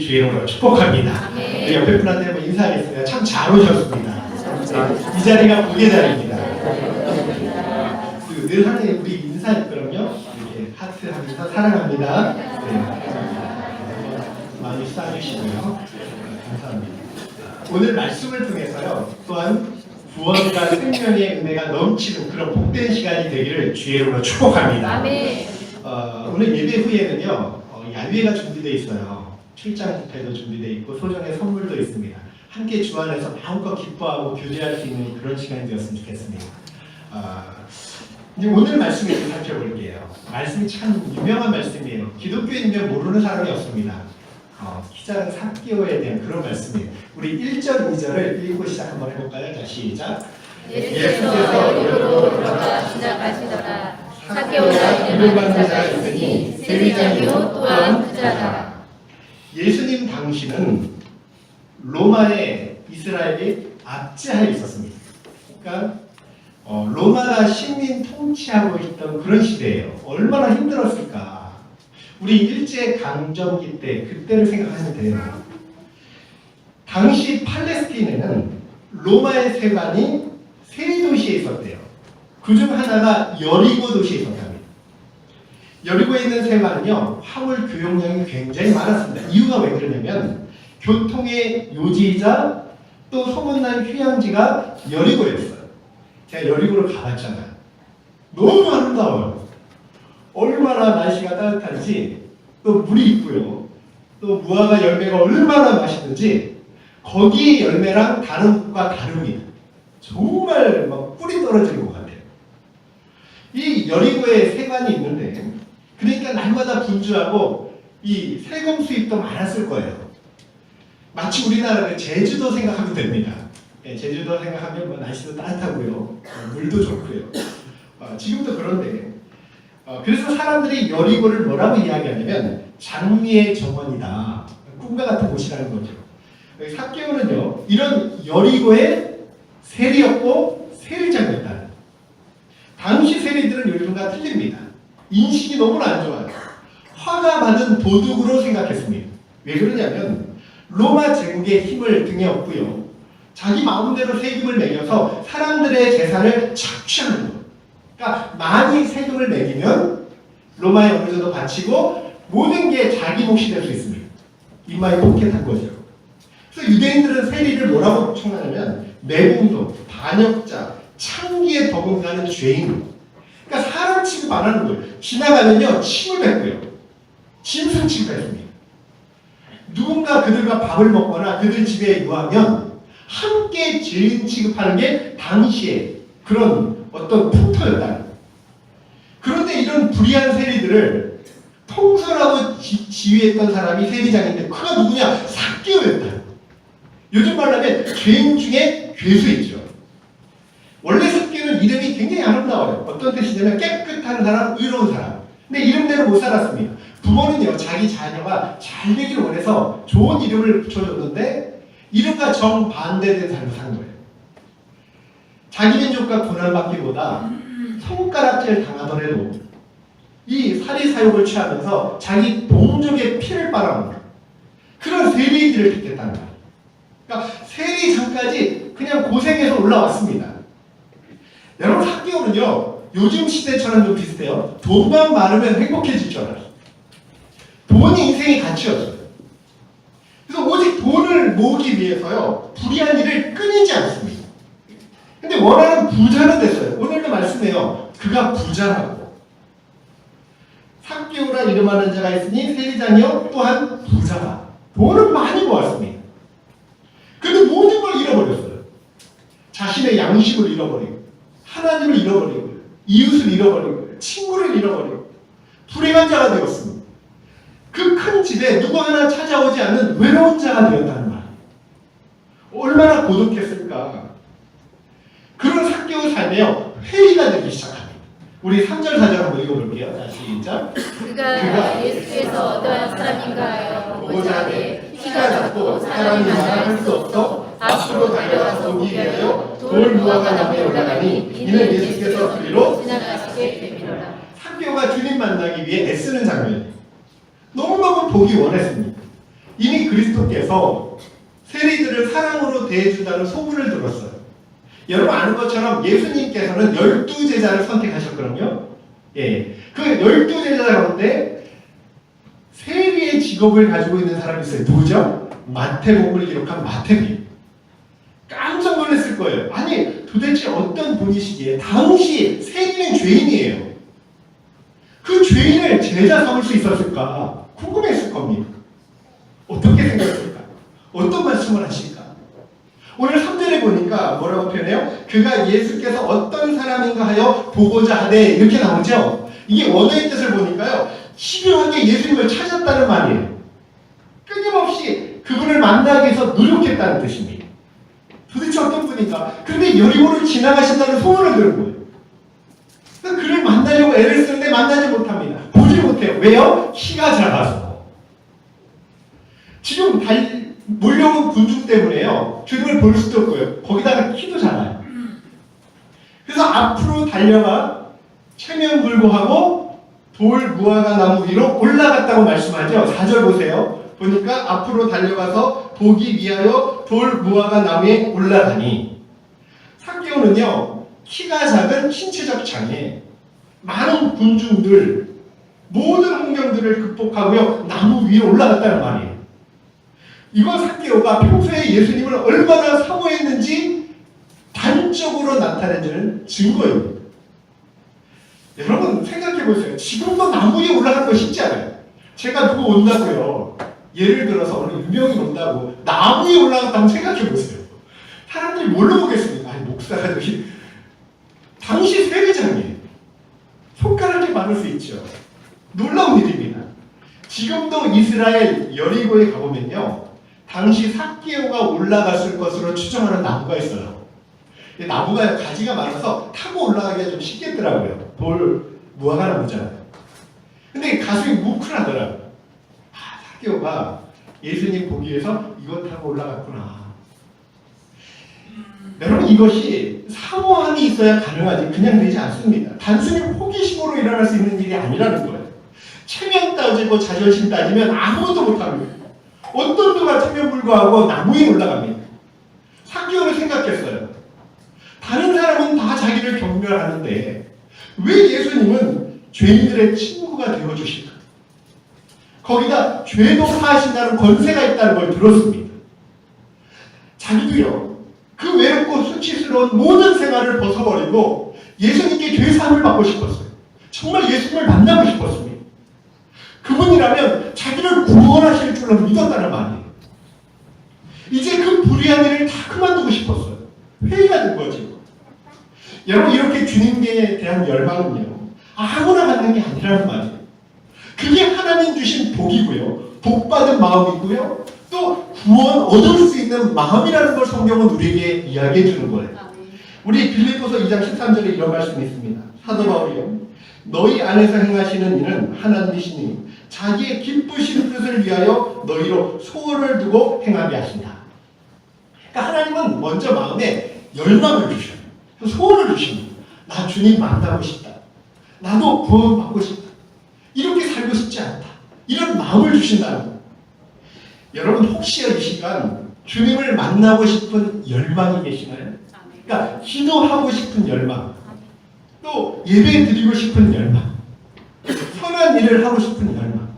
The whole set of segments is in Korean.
주의로 축복합니다. 우리 옆에 분한테 한번 인사하겠습니다. 참 잘 오셨습니다. 이 자리가 무게 자리입니다. 그 늘 하는 우리 인사 있거든요. 이렇게 하트 하면서 사랑합니다. 네. 많이 쌓아주시고요. 감사합니다. 오늘 말씀을 통해서요. 또한 구원과 생명의 은혜가 넘치는 그런 복된 시간이 되기를 주의로 축복합니다. 어, 오늘 예배 후에는요 어, 야외가 준비되어 있어요. 출장 부패도 준비되어 있고 소정의 선물도 있습니다. 함께 주 안에서 마음껏 기뻐하고 교제할 수 있는 그런 시간이 되었으면 좋겠습니다. 아, 이제 오늘 말씀을 좀 살펴볼게요. 말씀이 참 유명한 말씀이에요. 기독교인들 모르는 사람이 없습니다. 어, 키 작은 사기오에 대한 그런 말씀이에요. 우리 1절, 2절을 읽고 시작 한번 해볼까요? 자, 시작. 예수께서 여리고로 들어가 시작하시더라. 사개오라 이름을 받는 자가 있으니 세리장이요 또한 부자다. 예수님 당시는 로마의 이스라엘이 압제하에 있었습니다. 그러니까 어, 로마가 식민 통치하고 있던 그런 시대예요. 얼마나 힘들었을까. 우리 일제 강점기 때 그때를 생각하면 돼요. 당시 팔레스틴에는 로마의 세관이 세 도시에 있었대요. 그 중 하나가 여리고 도시에 있었답니다. 여리고에 있는 세관은요 화물 교역량이 굉장히 많았습니다. 이유가 왜 그러냐면 교통의 요지이자 또 소문난 휴양지가 여리고였어요. 제가 여리고를 가봤잖아요. 너무 아름다워요. 얼마나 날씨가 따뜻한지 또 물이 있고요. 또 무화과 열매가 얼마나 맛있는지 거기 열매랑 다른 곳과 다릅니다. 정말 막 꿀이 떨어지는 것 같아요. 이 여리고에 세관이 있는데 그러니까 날마다 분주하고 이 세금 수입도 많았을 거예요. 마치 우리나라 그 제주도 생각하면 됩니다. 예, 제주도 생각하면 뭐 날씨도 따뜻하고요, 어, 물도 좋고요. 어, 지금도 그런데 어, 그래서 사람들이 여리고를 뭐라고 이야기하냐면 장미의 정원이다, 꿈과 같은 곳이라는 거죠. 사개오는요 이런 여리고의 세리였고 세리장이었다. 당시 세리들은 요즘과 틀립니다. 인식이 너무 안 좋아요. 화가 받은 도둑으로 생각했습니다. 왜 그러냐면 로마 제국의 힘을 등에 업고요. 자기 마음대로 세금을 매겨서 사람들의 재산을 착취하는 거예요. 그러니까 많이 세금을 매기면 로마에 어느 정도 바치고 모든 게 자기 몫이 될 수 있습니다. 입마에 포켓한 거죠. 그래서 유대인들은 세리를 뭐라고称하냐면 매국노, 반역자, 창기에 버금가는 죄인. 그러니까 사람 취급 안 하는 거예요. 지나가면요 침을 뱉고요. 짐승 취급했습니다. 누군가 그들과 밥을 먹거나 그들 집에 유하면 함께 죄인 취급하는 게 당시에 그런 어떤 풍토였다. 그런데 이런 불의한 세리들을 통솔하고 지, 지휘했던 사람이 세리장인데 그가 누구냐? 사개오였다. 요즘 말로 하면 죄인 중에 괴수있죠. 원래 아름다워요. 어떤 뜻이냐면 깨끗한 사람, 의로운 사람. 근데 이름대로 못 살았습니다. 부모는요, 자기 자녀가 잘 되기를 원해서 좋은 이름을 붙여줬는데 이름과 정반대된 삶을 사는 거예요. 자기 민족과 고난받기보다 손가락질 당하더라도 이 사리 사욕을 취하면서 자기 동족의 피를 빨아먹는 그런 세리들을 택했다는 거예요. 그러니까 세리장까지 그냥 고생해서 올라왔습니다. 여러분 학교는요 요즘 시대처럼 좀 비슷해요. 돈만 많으면 행복해질 줄 알아요. 돈이 인생의 가치였어요. 그래서 오직 돈을 모으기 위해서요 불의한 일을 끊이지 않습니다. 근데 원하는 부자는 됐어요. 오늘도 말씀해요. 그가 부자라고. 삭개오라 이름하는 자가 있으니 세리장이요 또한 부자다. 돈을 많이 모았습니다. 근데 모든 걸 잃어버렸어요. 자신의 양심을 잃어버리고 하나님을 잃어버리고 이웃을 잃어버리고 친구를 잃어버리고 불행한 자가 되었습니다. 그 큰 집에 누구 하나 찾아오지 않는 외로운 자가 되었다는 말. 얼마나 고독했을까. 그런 사개오 삶에요 회의가 되기 시작합니다. 우리 3절 4절 한번 읽어볼게요. 자 시작. 그가 예수께서 어떠한 사람인가요? 보고자 하되 키가 작고 사람이 많아 할수 없어 앞으로 달려가서 보기 위하여 돌 무화과 나무에 올라가니 이는 예수께서 그리로 지나가시게 되미로라. 사개오가 주님 만나기 위해 애쓰는 장면이에요. 너무너무 보기 원했습니다. 이미 그리스도께서 세리들을 사랑으로 대해준다는 소문을 들었어요. 여러분 아는 것처럼 예수님께서는 열두 제자를 선택하셨거든요. 예. 그 열두 제자 가운데 세리의 직업을 가지고 있는 사람이 있어요. 누구죠? 마태복음을 기록한 마태입니다. 깜짝 놀랐을 거예요. 아니 도대체 어떤 분이시기에 당시 세리는 죄인이에요. 그 죄인을 제자 삼을 수 있었을까 궁금했을 겁니다. 어떻게 생각했을까? 어떤 말씀을 하실까? 오늘 3절에 보니까 뭐라고 표현해요? 그가 예수께서 어떤 사람인가 하여 보고자 하되 이렇게 나오죠? 이게 원어의 뜻을 보니까요. 집요하게 예수님을 찾았다는 말이에요. 끊임없이 그분을 만나기 위해서 노력했다는 뜻입니다. 도대체 어떤 분인가? 근데 여리고를 지나가신다는 소문을 들은 거예요. 그래서 그를 만나려고 애를 쓰는데 만나지 못합니다. 보지 못해요. 왜요? 키가 작아서. 지금 달, 몰려온 군중 때문에요. 주님을 볼 수도 없고요. 거기다가 키도 작아요. 그래서 앞으로 달려가 체면 불구하고 돌 무화과 나무 위로 올라갔다고 말씀하죠. 4절 보세요. 보니까 앞으로 달려가서 보기 위하여 돌 무화과 나무에 올라가니 사개오는요 키가 작은 신체적 장애 많은 군중들 모든 환경들을 극복하고요 나무 위에 올라갔다는 말이에요. 이건 사개오가 평소에 예수님을 얼마나 사모했는지 단적으로 나타내주는 증거입니다. 여러분 생각해 보세요. 지금도 나무 위에 올라가는 거 쉽지 않아요. 제가 누구 온다고요. 예를 들어서 어느 유명인 온다고 나무 위에 올라갔다고 생각해 보세요. 사람들이 뭘로 보겠습니까? 아니 저기 당시 세계장이에요. 손가락이 많을 수 있죠. 놀라운 일입니다. 지금도 이스라엘 여리고에 가보면요. 당시 사개오가 올라갔을 것으로 추정하는 나무가 있어요. 이 나무가 가지가 많아서 타고 올라가기가 좀 쉽겠더라고요. 돌 무화과 나무잖아요. 근데 가슴이 뭉클하더라고요. 아, 사개오가 예수님 보기 위해서 이것 타고 올라갔구나. 여러분 이것이 사모함이 있어야 가능하지 그냥 되지 않습니다. 단순히 호기심으로 일어날 수 있는 일이 아니라는 거예요. 체면 따지고 자존심 따지면 아무것도 못합니다. 어떤 누가 체면 불구하고 나무에 올라갑니다. 사기업을 생각했어요. 다른 사람은 다 자기를 경멸하는데 왜 예수님은 죄인들의 친구가 되어주실까? 거기다 죄도 사하신다는 권세가 있다는 걸 들었습니다. 자기도요, 그 외롭고 수치스러운 모든 생활을 벗어버리고 예수님께 죄사함을 받고 싶었어요. 정말 예수님을 만나고 싶었습니다. 그분이라면 자기를 구원하실 줄로 믿었다는 말이에요. 이제 그 불의한 일을 다 그만두고 싶었어요. 회의가 된 거지. 여러분 이렇게 주님에 대한 열망은요 아무나 갖는 게 아니라는 말이에요. 복이고요, 복 받은 마음이고요, 또 구원 얻을 수 있는 마음이라는 걸 성경은 우리에게 이야기해 주는 거예요. 우리 빌립보서 2장 13절에 이런 말씀이 있습니다. 사도 바울이요. 너희 안에서 행하시는 일은 하나님이시니 자기의 기쁘신 뜻을 위하여 너희로 소원을 두고 행하게 하신다. 그러니까 하나님은 먼저 마음에 열망을 주셔요. 소원을 주십니다. 나 주님 만나고 싶다. 나도 구원받고 싶다. 이렇게 살고 싶지 않다. 이런 마음을 주신다는. 여러분 혹시 이 시간 주님을 만나고 싶은 열망이 계시나요? 그러니까 기도하고 싶은 열망, 또 예배 드리고 싶은 열망, 선한 일을 하고 싶은 열망.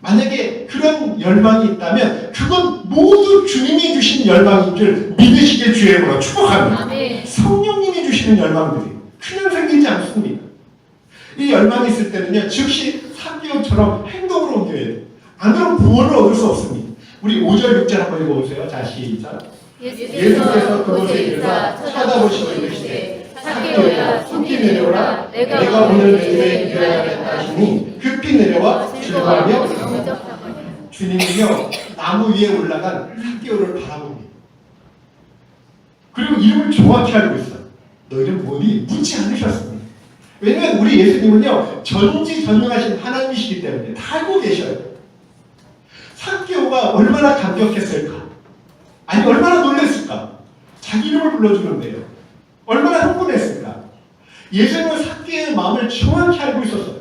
만약에 그런 열망이 있다면 그건 모두 주님이 주신 열망인 줄 믿으시길 주의 이름으로 축복합니다. 아멘. 성령님이 주시는 열망들이 그냥 생기지 않습니다. 이 열망이 있을 때는요, 즉시 사기업처럼 행 동으로 옮겨야 돼요. 안 그러면 구원을 얻을 수 없습니다. 우리 5절, 6절 한번 읽어보세요. 자, 시작. 예수께서 그곳에 이르사 쳐다보시고 이르시되 사개오야 속히 내려오라 내가 오늘 내 집에 일하겠다 하시니 급히 내려와 즐거하며 주님이요 나무 위에 올라간 사개오를 바라봅니다. 그리고 이름을 정확히 알고 있어요. 너 이름 뭐니? 묻지 않으셨습니다. 왜냐면 우리 예수님은요 전지전능하신 하나님이시기 때문에 다 알고 계셔요. 사개오가 얼마나 감격했을까? 아니 얼마나 놀랐을까? 자기 이름을 불러주는데요. 얼마나 흥분했을까? 예수님은 사개의 마음을 정확히 알고 있었어요.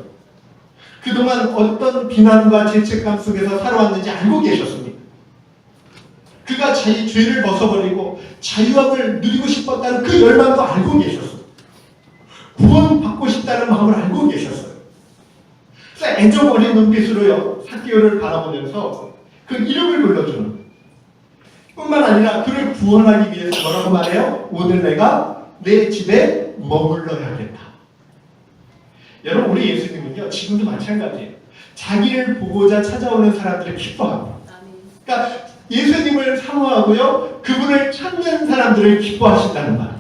그동안 어떤 비난과 죄책감 속에서 살아왔는지 알고 계셨습니다. 자기 죄를 벗어버리고 자유함을 누리고 싶었다는 그 열망도 알고 계셨어요. 구원받고 싶다는 마음을 알고 계셨어요. 그래서 애정 어린 눈빛으로요, 사기오를 바라보면서 그 이름을 불러주는 뿐만 아니라 그를 구원하기 위해서 뭐라고 말해요? 오늘 내가 내 집에 머물러야겠다. 여러분 우리 예수님은요 지금도 마찬가지예요. 자기를 보고자 찾아오는 사람들을 기뻐합니다. 그러니까 예수님을 사모하고요 그분을 찾는 사람들을 기뻐하신다는 말.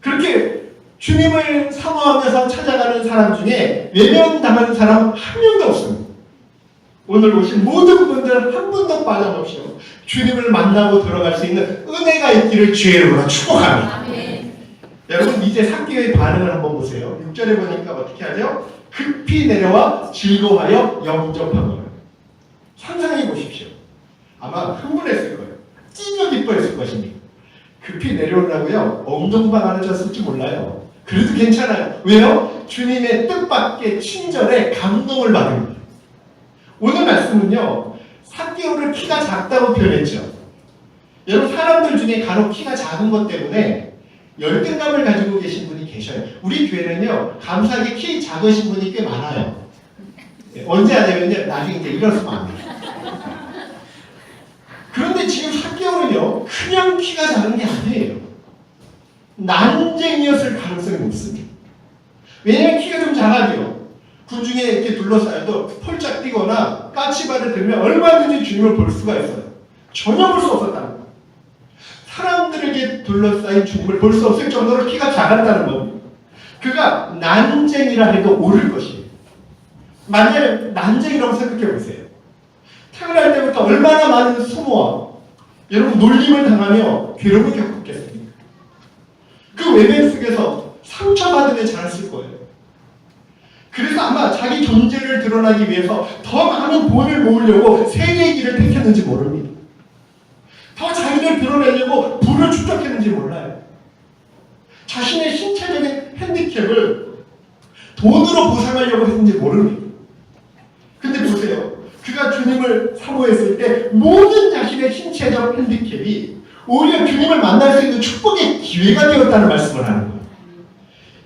그렇게 주님을 사모하면서 찾아가는 사람 중에 외면당하는 사람 한 명도 없습니다. 오늘 오신 모든 분들 한 분도 빠짐없이 주님을 만나고 들어갈 수 있는 은혜가 있기를 주의 이름으로 축복합니다. 아멘. 여러분 이제 사기의 반응을 한번 보세요. 6절에 보니까 어떻게 하죠? 급히 내려와 즐거워하여 영접하거라. 상상해 보십시오. 아마 흥분했을 거예요. 찐여 기뻐했을 것입니다. 급히 내려오라고요. 엉덩방 안에 졌을지 몰라요. 그래도 괜찮아요. 왜요? 주님의 뜻밖의 친절에 감동을 받은 거예요. 오늘 말씀은요. 사기오를 키가 작다고 표현했죠. 여러분 사람들 중에 간혹 키가 작은 것 때문에 열등감을 가지고 계신 분이 계셔요. 우리 교회는요, 감사하게 키 작으신 분이 꽤 많아요. 예, 언제 하냐면요, 나중에 이제 일어서면 안 돼요. 그런데 지금 학교는요, 그냥 키가 작은 게 아니에요. 난쟁이였을 가능성이 높습니다. 왜냐면 키가 좀 작아요. 군중에 이렇게 둘러싸여도 펄짝 뛰거나 까치발을 들면 얼마든지 주님을 볼 수가 있어요. 전혀 볼 수 없었다는 거예요. 사람들에게 둘러싸인 주님을 볼 수 없을 정도로 키가 작았다는 겁니다. 그가 난쟁이라 해도 옳을 것이에요. 만약 난쟁이라고 생각해 보세요. 태어날 때부터 얼마나 많은 수모와 여러분 놀림을 당하며 괴로움을 겪었겠습니까? 그 외면 속에서 상처받은 애 자랐을 거예요. 그래서 아마 자기 존재를 드러나기 위해서 더 많은 돈을 모으려고 세계의 길을 택했는지 모릅니다. 더 자기를 드러내려고 불을 축적했는지 몰라요. 자신의 신체적인 핸디캡을 돈으로 보상하려고 했는지 모릅니다. 근데 보세요. 그가 주님을 사모했을 때 모든 자신의 신체적 핸디캡이 오히려 주님을 만날 수 있는 축복의 기회가 되었다는 말씀을 하는 거예요.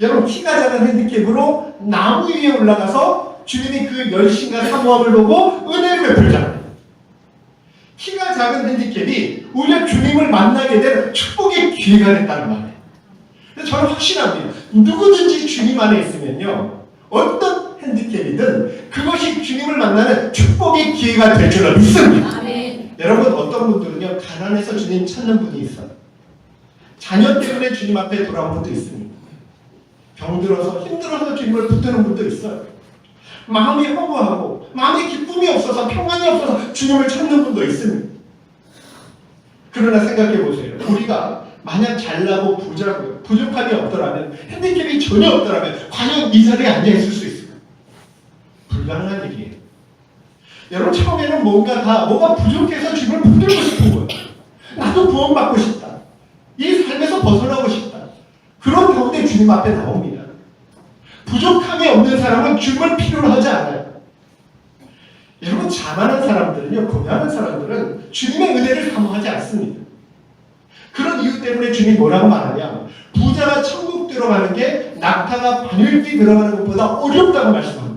여러분 키가 작은 핸디캡으로 나무 위에 올라가서 주님이 그 열심과 사모함을 보고 은혜를 베풀잖아요. 키가 작은 핸디캡이 오히려 주님을 만나게 된 축복의 기회가 됐다는 말이에요. 그래서 저는 확신합니다. 누구든지 주님 안에 있으면요. 어떤 핸디캡이든 그것이 주님을 만나는 축복의 기회가 될 줄을 믿습니다. 여러분 어떤 분들은요. 가난해서 주님 찾는 분이 있어요. 자녀 때문에 주님 앞에 돌아온 분도 있습니다. 병들어서 힘들어서 주님을 붙드는 분도 있어요. 마음이 허무하고 마음에 기쁨이 없어서 평안이 없어서 주님을 찾는 분도 있습니다. 그러나 생각해 보세요. 우리가 만약 잘나고 부자고요. 부족함이 없더라면 핸디캡이 전혀 없더라면 과연 이 자리에 앉아 있을 수 있을까요? 불가능한 일이에요. 여러분 처음에는 뭔가 다 뭐가 부족해서 주님을 붙들고 싶은 거예요. 나도 구원받고 싶다. 이 삶에서 벗어나고 싶다. 그런 가운데 주님 앞에 나옵니다. 부족함이 없는 사람은 주님을 필요로 하지 않아요. 여러분 자만한 사람들은요, 고뇌하는 사람들은 주님의 은혜를 사모하지 않습니다. 그런 이유 때문에 주님이 뭐라고 말하냐? 부자가 천국 들어가는 게 낙타가 바늘기 들어가는 것보다 어렵다고 말씀합니다.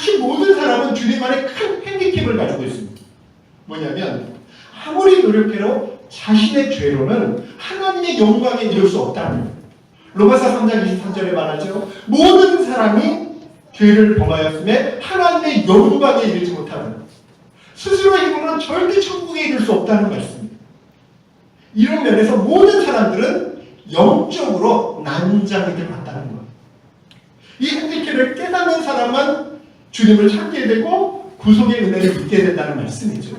사실 모든 사람은 주님 안에 큰 핸디캡을 가지고 있습니다. 뭐냐면 아무리 노력해도 자신의 죄로는 하나님의 영광에 이를 수 없다는 거예요. 로마서 3장 23절에 말하죠. 모든 사람이 죄를 범하였음에 하나님의 영광에 이르지 못하는 스스로 힘으로는 절대 천국에 이를 수 없다는 말씀입니다. 이런 면에서 모든 사람들은 영적으로 난장이들 같다는 거예요. 이 핸디캡을 깨닫는 사람만 주님을 찾게 되고 구속의 은혜를 믿게 된다는 말씀이죠.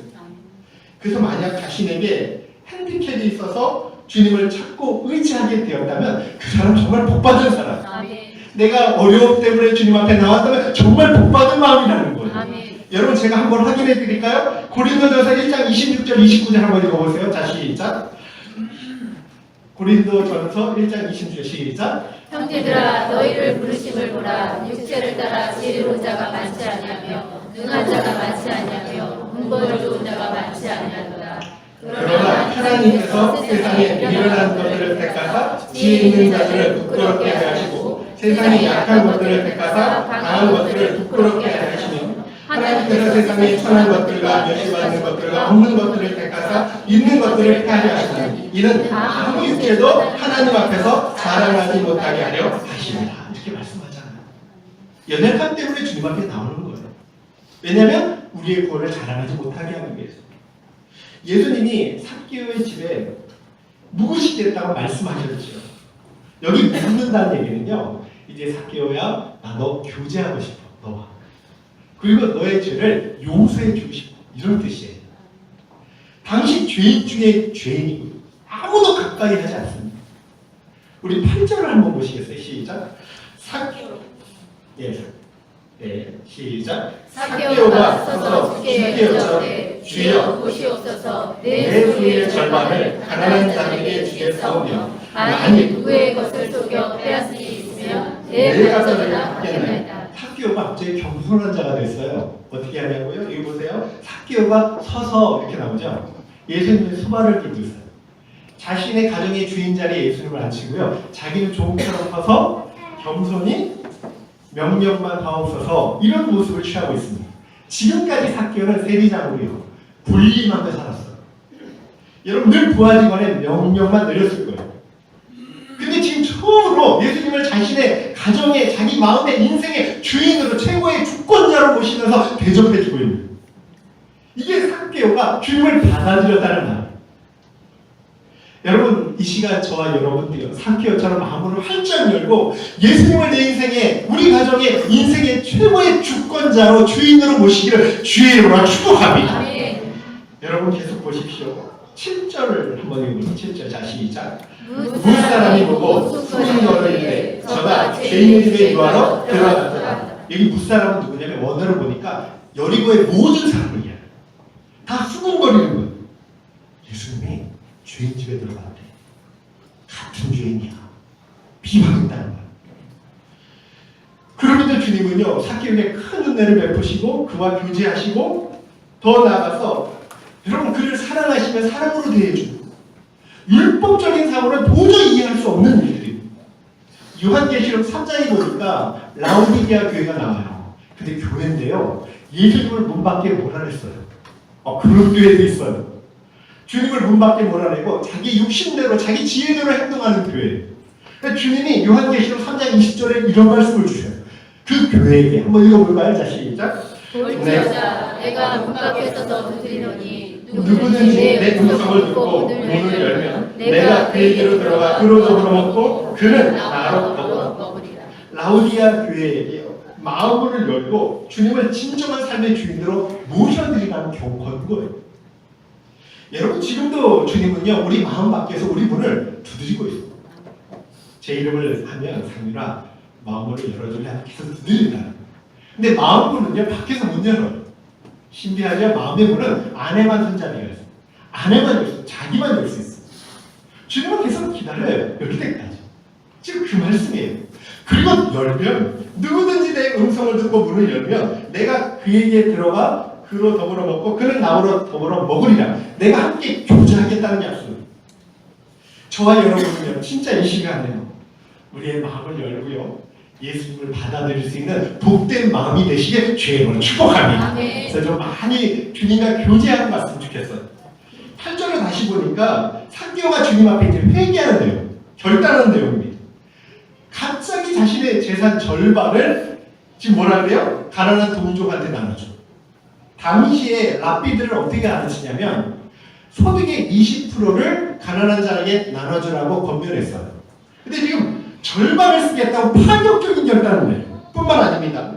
그래서 만약 자신에게 핸디캡이 있어서 주님을 찾고 의지하게 되었다면 그 사람 정말 복받은 사람. 아멘. 내가 어려움 때문에 주님 앞에 나왔다면 정말 복받은 마음이라는 거예요. 아멘. 여러분 제가 한번 확인해 드릴까요? 고린도전서 1장 26절 29절 한번 읽어보세요. 자 시작. 고린도 전서 1장 26절 시작. 형제들아 너희를 부르심을 보라 육체를 따라 지혜로운 자가 많지 아니하며 능한 자가 많지 아니하며 문벌을 좋은 자가 많지 아니하도다 그러나 하나님께서 세상에 미련한 것들을 택하사 지혜 있는 자들을 부끄럽게 하시고 세상에 약한 것들을 택하사 강한 것들을 부끄럽게 하시며 하나님께서 세상에 천한 것들과 멸시받는 것들과 없는 것들을 택하사 있는 것들을 패하려 하시니 이는 아무 육체도 하나님 앞에서 자랑하지 못하게 하려 하십니다. 이렇게 말씀하잖아요. 연약함 때문에 주님 앞에 나오는 거예요. 왜냐하면 우리의 구원을 자랑하지 못하게 하기 위해서. 예수님이 삭개오의 집에 묵으시겠다고 말씀하셨죠. 여기 묵는다는 얘기는요. 이제 삭개오야, 나너 교제하고 싶어. 그리고 너의 죄를 용서해 주고 싶어. 이런 뜻이에요. 당시 죄인 중에 죄인이고요. 아무도 가까이 하지 않습니다. 우리 8절을 한번 보시겠어요? 시작. 삭개오. 예. 네, 시작. 사개오가 서서 주께 여쭈되 주여 보시옵소서 내 소유의 절반을 가난한 자에게 주겠사오며 만일 누구의 것을 속여 빼앗을 수 있으면 내 가져다 받겠나이다 삭개오가 갑자기 겸손한 자가 됐어요. 어떻게 하냐고요? 여기 보세요. 삭개오가 서서 이렇게 나오죠. 예수님의 수발을 들고 있어요. 자신의 가정의 주인 자리에 예수님을 앉히고요. 자기는 종처럼 서서 겸손히 명령만 하옵소서 이런 모습을 취하고 있습니다. 지금까지 삭개오는 세리장으로요. 불림하며 살았어요. 여러분 늘 부하직원의 명령만 내렸을 거예요. 근데 지금 처음으로 예수님을 자신의 가정의 자기 마음의 인생의 주인으로 최고의 주권자로 모시면서 대접해주고 있는. 이게 삭개오가 주님을 받아들였다는 말. 여러분 이 시간 저와 여러분들요 삭개오처럼 마음을 활짝 열고 예수님을 내 인생의 우리 가정의 인생의 최고의 주권자로 주인으로 모시기를 주의 이름으로 축복합니다. 아멘 여러분 계속 보십시오. 7절을 한번 읽어보세요. 7절 자 시작. 무사람이 보고 수군거리는데 저가 죄인의 집에 유하러 들어갔더라. 여기 무 사람은 누구냐면 원어를 보니까 여리고의 모든 사람을 이야기해요. 다 수군거리는 거예요. 예수님이 죄인 집에 들어갔대. 같은 죄인이야. 비방했다는 거예요. 그러면서 주님은요, 사개에게 큰 은혜를 베푸시고 그와 교제하시고 더 나아가서 여러분 그를 사랑하시면 사랑으로 대해주고 율법적인 사고는 도저히 이해할 수 없는 일들입니다. 요한계시록 3장에 보니까 라우디게아 교회가 나와요. 근데 교회인데요. 예수님을 문 밖에 몰아냈어요. 어, 그런 교회도 있어요. 주님을 문 밖에 몰아내고 자기 육신대로 자기 지혜대로 행동하는 교회. 그러니까 주님이 요한계시록 3장 20절에 이런 말씀을 주셔요. 그 교회에게 한번 읽어볼까요? 자 시작. 볼지어다 내가 문 밖에 서서 두드리노니 누구든지 내 음성을 듣고 문을 열면 내가 그에게로 들어가 그로 더불어 먹고 그는 나로 더불어 먹으리라 라우디아 교회에게 마음을 열고 주님을 진정한 삶의 주인으로 모셔드리라는 경고한 거예요. 여러분 지금도 주님은요 우리 마음 밖에서 우리 문을 두드리고 있어요. 제 이름을 하면 상유라 마음문을 열어줄래 계속 두드린다. 근데 마음 문은요 밖에서 못 열어요. 신비하죠? 마음의 문은 안에만 손잡이가 있어요. 안에만 열 수. 자기만 열 수 있어요. 주님은 계속 기다려요. 열 때까지. 지금 그 말씀이에요. 그리고 열면 누구든지 내 음성을 듣고 문을 열면 내가 그에게 들어가 그로 더불어 먹고 그는 나로 더불어 먹으리라. 내가 함께 교제하겠다는 약속. 저와 여러분은요 진짜 이 시간에요 우리의 마음을 열고요 예수님을 받아들일 수 있는 복된 마음이 되시길 주의 축복합니다. 그래서 좀 많이 주님과 교제하고 갔으면 좋겠어요. 8절을 다시 보니까 상교가 주님 앞에 이제 회개하는 내용, 결단하는 내용입니다. 갑자기 자신의 재산 절반을 지금 뭐라 그래요? 가난한 동족한테 나눠줘. 당시에 랍비들을 어떻게 가르치냐면 소득의 20%를 가난한 자에게 나눠주라고 권면했어요. 근데 지금 절반을 쓰겠다고 파격적인 결단을 해요. 뿐만 아닙니다.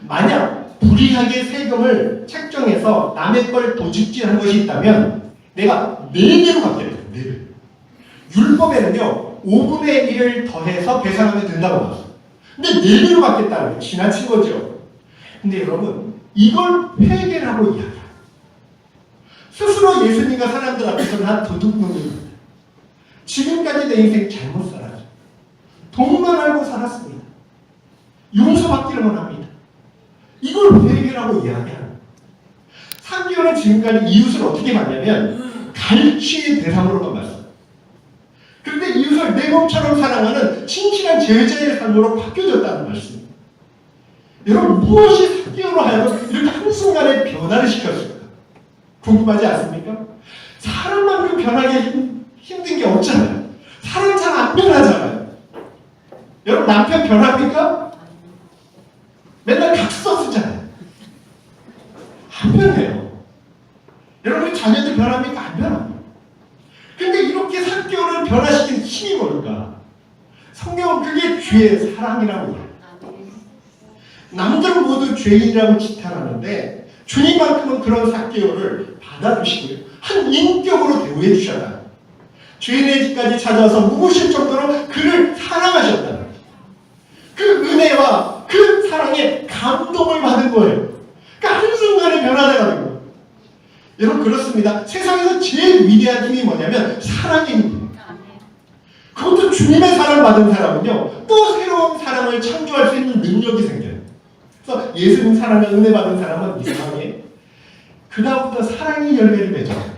만약 불이하게 세금을 책정해서 남의 걸 도둑질한 것이 있다면 내가 4배로 갚게 돼요. 4배. 율법에는요. 5분의 1을 더해서 계산하면 된다고 나왔어요. 근데 4배로 갚겠다는 거예요. 지나친 거죠. 근데 여러분 이걸 하고 이야기해요. 스스로 예수님과 사람들 앞에서 난 도둑놈입니다. 지금까지 내 인생 잘못 살았죠. 돈만 알고 살았습니다. 용서받기를 원합니다. 이걸 회개라고 이야기하는 거예요. 상기호는 지금까지 이웃을 어떻게 봤냐면 갈취의 대상으로만 봤어요. 그런데 이웃을 내 몸처럼 사랑하는 친친한 제자의 삶으로 바뀌어졌다는 말씀입니다. 여러분 무엇이 사기로 하여금 이렇게 한순간에 변화를 시켰을까? 궁금하지 않습니까? 사람만큼 변하기 힘- 힘든 게 없잖아요. 사람 잘 안 변하잖아요. 여러분 남편 변합니까? 맨날 각서 쓰잖아요. 안 변해요. 여러분 자녀들 변합니까? 안 변합니다. 근데 이렇게 사교를 변화시킨 힘이 뭘까? 성경은 그게 죄의 사랑이라고. 남들은 모두 죄인이라고 지탄하는데 주님만큼은 그런 사개오를 받아주시고요. 한 인격으로 대우해 주셨다. 죄인의 집까지 찾아와서 묵으실 정도로 그를 사랑하셨다. 그 은혜와 그 사랑에 감동을 받은 거예요. 그러니까 한순간에 변화돼가는 거예요. 여러분 그렇습니다. 세상에서 제일 위대한 힘이 뭐냐면 사랑의 힘이에요. 그것도 주님의 사랑 받은 사람은요 또 새로운 사랑을 창조할 수 있는 능력이 생겨요. 그래서 예수님 사랑에 은혜 받은 사람은 이상하게 그다음부터 사랑이 열매를 맺어요.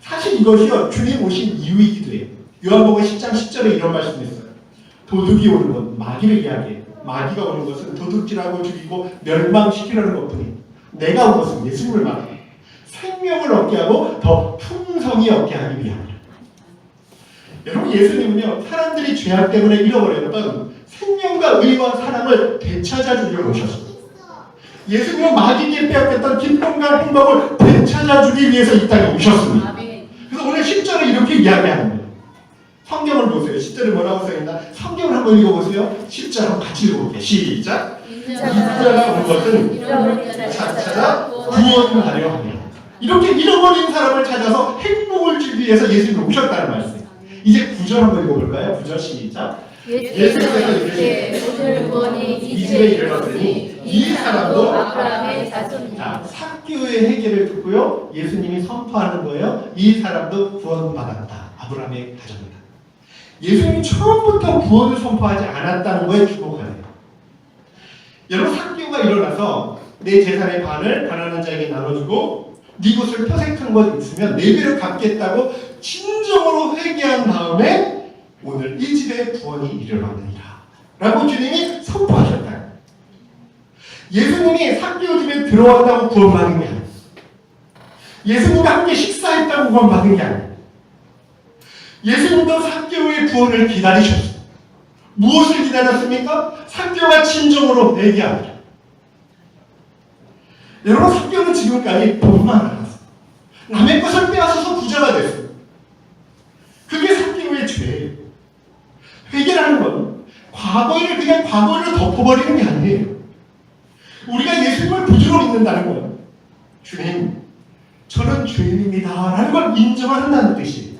사실 이것이요 주님 오신 이유이기도 해요. 요한복음 10장 10절에 이런 말씀이 있어요. 도둑이 오는 건 마귀를 이야기해요. 마귀가 오는 것은 도둑질하고 죽이고 멸망시키려는 것뿐이 내가 온 것은 예수님을 말해요. 생명을 얻게 하고 더 풍성히 얻게 하기 위함이라. 여러분 예수님은요 사람들이 죄악 때문에 잃어버렸던 생명과 의와 사랑을 되찾아 주려 오셨습니다. 예수님은 마귀에게 빼앗겼던 기쁨과 행복을 되찾아 주기 위해서 이 땅에 오셨습니다. 그래서 오늘 10절에 이렇게 거예요. 성경을 보세요. 10절에 뭐라고 써있나? 성경을 한번 읽어보세요. 10절 한번 같이 읽어볼게요. 시작. 인자가 온 것은 자- 찾아 구원하려 합니다. 이렇게 잃어버린 사람을 찾아서 행복을 주기 위해서 예수님이 오셨다는 말씀. 이제 9절 한번 읽어볼까요? 9절 시작. 예수께서 이르시되 오늘 구원이 이 집에 이르렀으니 이 사람도 아브라함의 자손이다. 자, 사교의 해결을 듣고요. 예수님이 선포하는 거예요. 이 사람도 구원받았다. 아브라함의 가정이다. 예수님이 처음부터 구원을 선포하지 않았다는 거에 주목하네요. 여러분 사교가 일어나서 내 재산의 반을 가난한 자에게 나눠주고 네 것을 표색한 것 있으면 네 배로 갚겠다고 진정으로 회개한 다음에 오늘 이 집에 구원이 이르렀느니라. 라고 주님이 선포하셨다. 예수님이 사개오 집에 들어왔다고 구원받은 게. 예수님과 함께 식사했다고 구원받은 게 아니에요. 예수님도 사개오의 구원을 기다리셨어요. 무엇을 기다렸습니까? 사개오가 진정으로 회개합니다. 여러분 사개오는 지금까지 돈만 알았어요. 남의 것을 빼앗아서 부자가 됐어요. 그게 사개오의 죄예요. 회개라는 건 과거를 그냥 과거를 덮어버리는 게 아니에요. 우리가 예수님을 부주로 믿는다는 거예요. 주님, 저는 죄인입니다. 라는 걸 인정한다는 뜻이에요.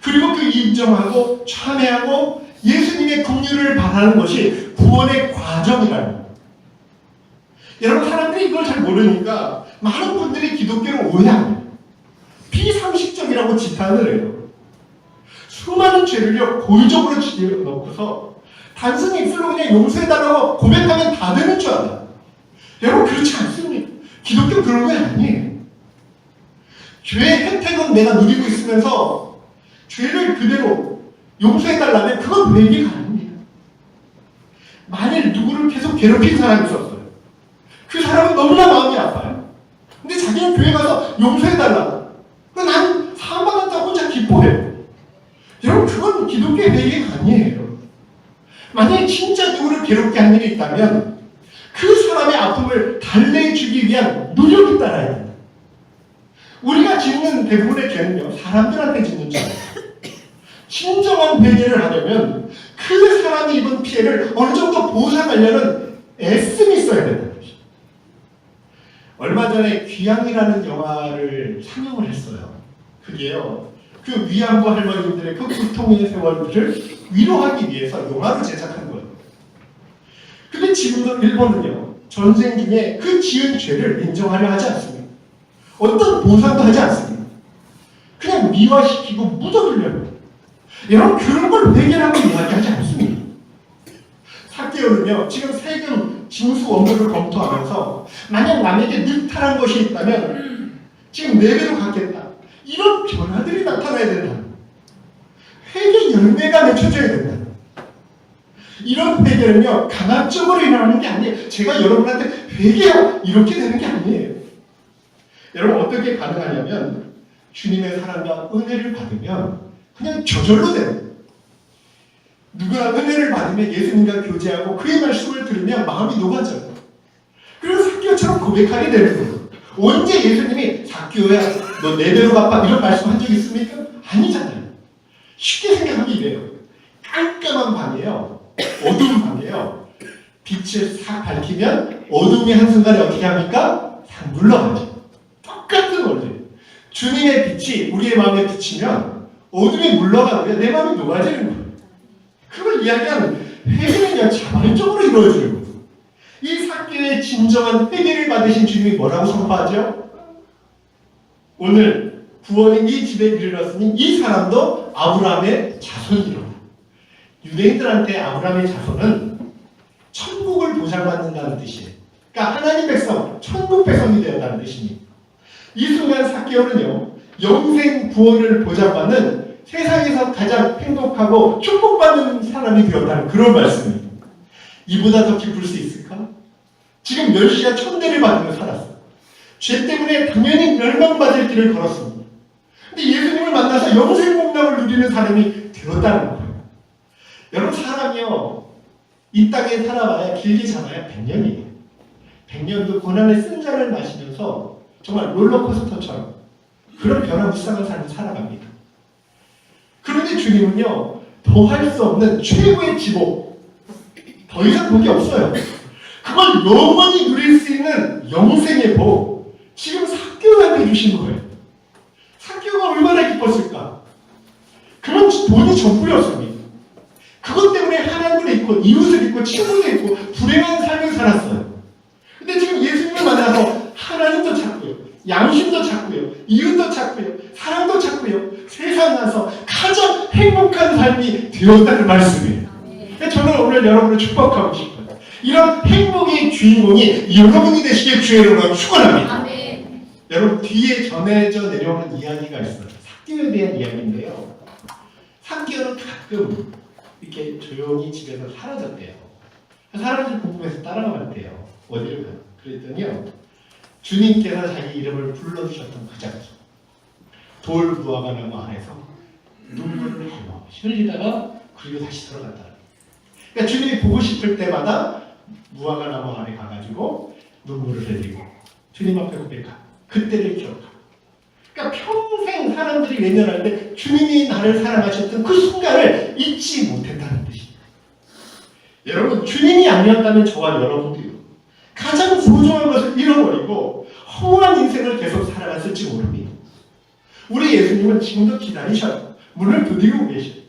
그리고 그 인정하고 참회하고 예수님의 긍휼을 바라는 것이 구원의 과정이라는 거예요. 여러분 사람들이 이걸 잘 모르니까 많은 분들이 기독교를 오해합니다. 비상식적이라고 지탄을 해요. 수많은 죄를요 고의적으로 집어넣고서 단순히 입술로 그냥 용서해달라고 고백하면 다 되는 줄 알아요. 여러분 그렇지 않습니다. 기독교 그런 거 아니에요. 죄의 혜택은 내가 누리고 있으면서 죄를 그대로 용서해달라면 그건 회개가 아닙니다. 만일 누구를 계속 괴롭힌 사람이 있었어요. 그 사람은 너무나 마음이 아파요. 근데 자기는 교회 가서 용서해달라. 난 사함받았다고 혼자 기뻐해요. 여러분 그건 기독교의 회개가 아니에요. 만약에 진짜 누구를 괴롭게 한 일이 있다면 그 사람의 아픔을 달래주기 위한 노력이 따라야 됩니다. 우리가 짓는 대부분의 죄는요 사람들한테 짓는 죄예요. 진정한 회개를 하려면 그 사람이 입은 피해를 어느 정도 보상하려는 애씀이 있어야 것이죠. 얼마 전에 귀향이라는 영화를 상영을 했어요. 그게요. 그 위안부 할머니들의 그 고통의 세월들을 위로하기 위해서 영화를 제작한 거예요. 근데 지금도 일본은요, 전쟁 중에 그 지은 죄를 인정하려 하지 않습니다. 어떤 보상도 하지 않습니다. 그냥 미화시키고 묻어두려고. 여러분, 그런 걸 회개라고 이야기하지 않습니다. 사개월은요, 지금 세금 징수 원금을 검토하면서 만약 남에게 느탈한 것이 있다면 지금 네 배로 갚겠다. 이런 변화들이 나타나야 된다. 회개 열매가 맺혀져야 된다. 이런 회개는요 강압적으로 일어나는 게 아니에요. 제가 여러분한테 회개하라 이렇게 되는 게 아니에요. 여러분 어떻게 가능하냐면 주님의 사랑과 은혜를 받으면 그냥 저절로 돼요. 누구나 은혜를 받으면 예수님과 교제하고 그의 말씀을 들으면 마음이 녹아져요. 그래서 사교처럼 고백하게 되는 거예요. 언제 예수님이 사교야 너내 배로 갚아 이런 말씀 한 적 있습니까? 아니잖아요. 쉽게 생각하면 이래요. 깜깜한 밤이에요. 어두운 밤이에요. 빛을 싹 밝히면 어둠이 한순간에 어떻게 합니까? 싹 물러가죠. 똑같은 원리예요. 주님의 빛이 우리의 마음에 비치면 어둠이 물러가고요. 내 마음이 녹아지는 거예요. 그걸 이야기하는 회개는요 자발적으로 이루어지는 거예요. 이 사교의 진정한 회개를 받으신 주님이 뭐라고 선포하죠? 오늘 구원이 이 집에 이르렀으니 이 사람도 아브라함의 자손이로. 유대인들한테 아브라함의 자손은 천국을 보장받는다는 뜻이에요. 그러니까 하나님 백성, 천국 백성이 되었다는 뜻입니다. 이 순간 사개월은요 영생 구원을 보장받는 세상에서 가장 행복하고 축복받는 사람이 되었다는 그런 말씀입니다. 이보다 더 기쁠 수 있을까? 지금 멸시와 천대를 받으며 살았어. 죄 때문에 당연히 멸망받을 길을 걸었습니다. 근데 예수님을 만나서 영생 공락을 누리는 사람이 되었다는 거예요. 여러분 사람이요 이 땅에 살아봐야 길게 잡아야 100년이에요. 100년도 고난의 쓴 잔을 마시면서 정말 롤러코스터처럼 그런 변화무쌍한 삶을 살아갑니다. 그런데 주님은요 더할 수 없는 최고의 지복 더 이상 복이 없어요. 그걸 영원히 누릴 수 있는 영생의 복 지금 사교한테 주신 거예요. 사교가 얼마나 기뻤을까? 그런 돈이 전부였습니다. 그것 때문에 하나님을 잊고 이웃을 잊고 친구를 잊고 불행한 삶을 살았어요. 근데 지금 예수님을 만나서 하나님도 찾고요. 양심도 찾고요. 이웃도 찾고요. 사랑도 찾고요. 세상 나서 되었다는 말씀이에요. 저는 오늘 여러분을 축복하고 싶어요. 이런 행복의 주인공이 여러분이 되시길 주의 이름으로 축원합니다. 아멘. 여러분 뒤에 전해져 내려오는 이야기가 있어요. 사기에 대한 이야기인데요. 사기는 가끔 이렇게 조용히 집에서 사라졌대요. 사람들이 궁금해서 따라갔대요. 어디를 가? 그랬더니요. 주님께서 자기 이름을 불러주셨던 그 장소. 돌 무화과 나무 아래서 눈물을 흘려 흘리다가 그리고 다시 들어갔다. 그러니까 주님이 보고 싶을 때마다 무화과 나무 아래 가가지고 눈물을 흘리고 주님 앞에 고백하고 그때를 기억하고 그러니까 평생 사람들이 외면할 때 주님이 나를 사랑하셨던 그 순간을 잊지 못했다는 뜻이에요. 여러분 주님이 아니었다면 저와 여러분도요 가장 소중한 것을 잃어버리고 허무한 인생을 계속 살아갔을지 모릅니다. 우리 예수님은 지금도 기다리셔요. 문을 두드리고 계셔요.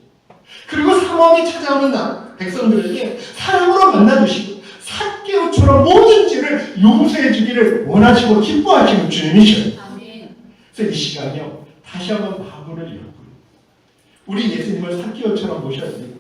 그리고 상황이 찾아오는 날 백성들에게 사랑으로 만나주시고 사개오처럼 모든 죄를 용서해 주기를 원하시고 기뻐하시는 주님이셔요. 아멘. 그래서 이 시간요 다시 한번 바보를 잃었고요. 우리 예수님을 모셔야 되고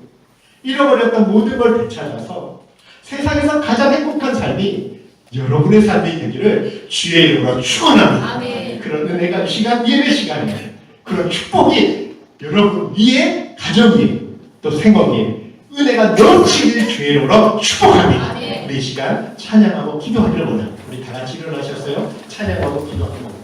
잃어버렸던 모든 걸 되찾아서 세상에서 가장 행복한 삶이 여러분의 삶이 되기를 주의 이름으로 축원합니다. 그런 은혜가 이 시간 예배 시간에 그런 축복이 여러분 위에 가정 위에 또 생업 위에 은혜가 넘치길 주의 이름으로 축복합니다. 아멘. 우리 이 시간 찬양하고 기도하기를 원합니다. 우리 다 같이 일어나셨어요? 찬양하고 기도하기를 원합니다.